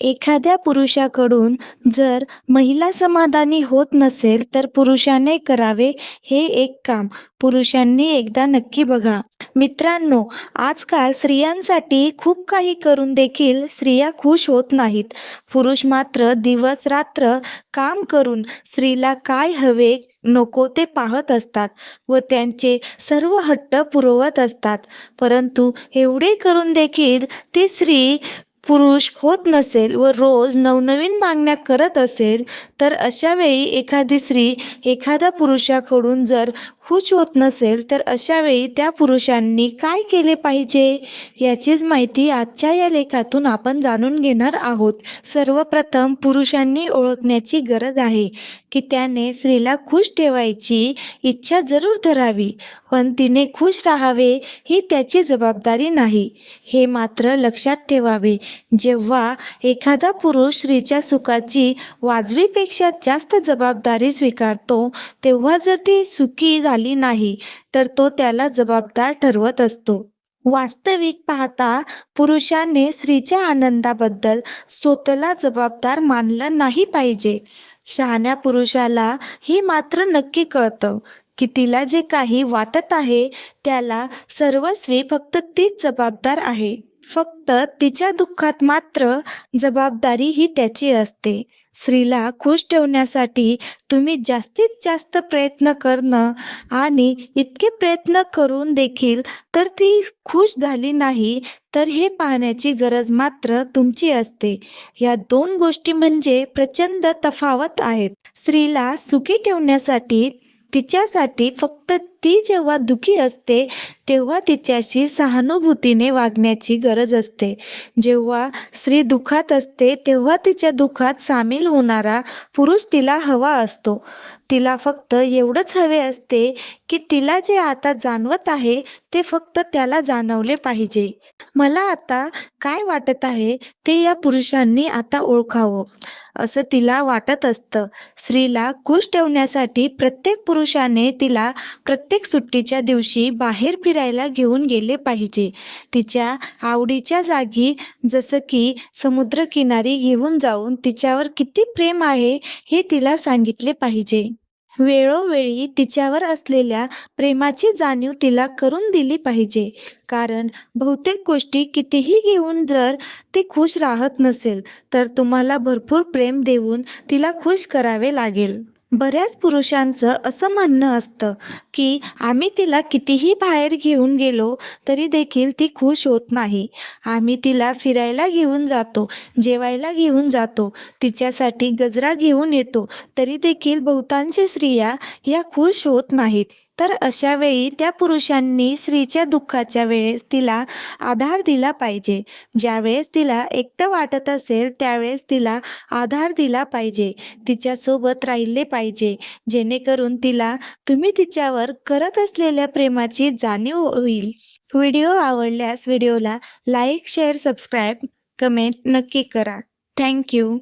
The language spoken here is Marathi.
एखाद्या पुरुषाकडून जर महिला समाधानी होत नसेल तर पुरुषाने करावे हे एक काम. पुरुषांनी एकदा नक्की बघा. मित्रांनो आजकाल स्त्रियांसाठी खूप काही करून देखील स्त्रिया खुश होत नाहीत. पुरुष मात्र दिवस रात्र काम करून स्त्रीला काय हवे नको ते पाहत असतात व त्यांचे सर्व हट्ट पुरवत असतात. परंतु एवढे करून देखील ती स्त्री पुरुष होत नसेल व रोज नवनवीन मागण्या करत असेल तर अशा वेळी एखादी स्त्री एखाद्या पुरुषाकडून जर खुश होत नसेल तर अशा वेळी त्या पुरुषांनी काय केले पाहिजे? याचीच माहिती आजच्या या लेखातून आपण जाणून घेणार आहोत. सर्वप्रथम पुरुषांनी ओळखण्याची गरज आहे की त्याने स्त्रीला खुश ठेवायची इच्छा जरूर धरावी पण तिने खुश राहावे ही त्याची जबाबदारी नाही. हे मात्र लक्षात ठेवावे जेव्हा एखादा पुरुष स्त्रीच्या सुखाची वाजवीपेक्षा जास्त जबाबदारी स्वीकारतो तेव्हा जर ती सुखी झाली नाही तर तो त्याला जबाबदार ठरवत असतो. वास्तविक पाहता पुरुषाने स्त्रीच्या आनंदाबद्दल स्वतःला जबाबदार मानलं नाही पाहिजे. शहाण्या पुरुषाला ही मात्र नक्की कळतं की तिला जे काही वाटत आहे त्याला सर्वस्वी फक्त तीच जबाबदार आहे. फक्त तिच्या दुःखात मात्र जबाबदारी ही त्याची असते. स्त्रीला खुश ठेवण्यासाठी तुम्ही जास्तीत जास्त प्रयत्न करणं आणि इतके प्रयत्न करून देखील तर ती खुश झाली नाही तर हे पाहण्याची गरज मात्र तुमची असते. या दोन गोष्टी म्हणजे प्रचंड तफावत आहेत. स्त्रीला सुखी ठेवण्यासाठी तिच्यासाठी फक्त ती जेव्हा दुखी असते तेव्हा तिच्याशी सहानुभूतीने वागण्याची गरज असते. जेव्हा स्त्री दुखात असते तेव्हा तिच्या दुखात सामील होणारा पुरुष तिला हवा असतो. तिला फक्त एवढंच हवे असते की तिला जे आता जाणवत आहे ते फक्त त्याला जाणवले पाहिजे. मला आता काय वाटत आहे ते या पुरुषांनी आता ओळखावं असं तिला वाटत असतं. स्त्रीला खुश ठेवण्यासाठी प्रत्येक पुरुषाने तिला प्रत्येक प्रत्येक सुट्टीच्या दिवशी बाहेर फिरायला घेऊन गेले पाहिजे. तिच्या आवडीच्या जागी जसं की समुद्रकिनारी घेऊन जाऊन तिच्यावर किती प्रेम आहे हे तिला सांगितले पाहिजे. वेळोवेळी तिच्यावर असलेल्या प्रेमाची जाणीव तिला करून दिली पाहिजे. कारण बहुतेक गोष्टी कितीही घेऊन जर ती खुश राहत नसेल तर तुम्हाला भरपूर प्रेम देऊन तिला खुश करावे लागेल. बऱ्याच पुरुषांचं असं म्हणणं असतं की आम्ही तिला कितीही बाहेर घेऊन गेलो तरी देखील ती खुश होत नाही. आम्ही तिला फिरायला घेऊन जातो जेवायला घेऊन जातो तिच्यासाठी गजरा घेऊन येतो तरी देखील बहुतांश स्त्रिया या खुश होत नाहीत. तर अशा वेळी त्या पुरुषांनी स्त्रीच्या दुःखाच्या वेळेस तिला आधार दिला पाहिजे. ज्यावेळेस तिला एकटं वाटत असेल त्यावेळेस तिला आधार दिला पाहिजे. तिच्यासोबत राहिले पाहिजे. जेणेकरून तिला तुम्ही तिच्यावर करत असलेल्या प्रेमाची जाणीव होईल. व्हिडिओ आवडल्यास व्हिडिओला लाईक शेअर सबस्क्राईब कमेंट नक्की करा. थँक्यू.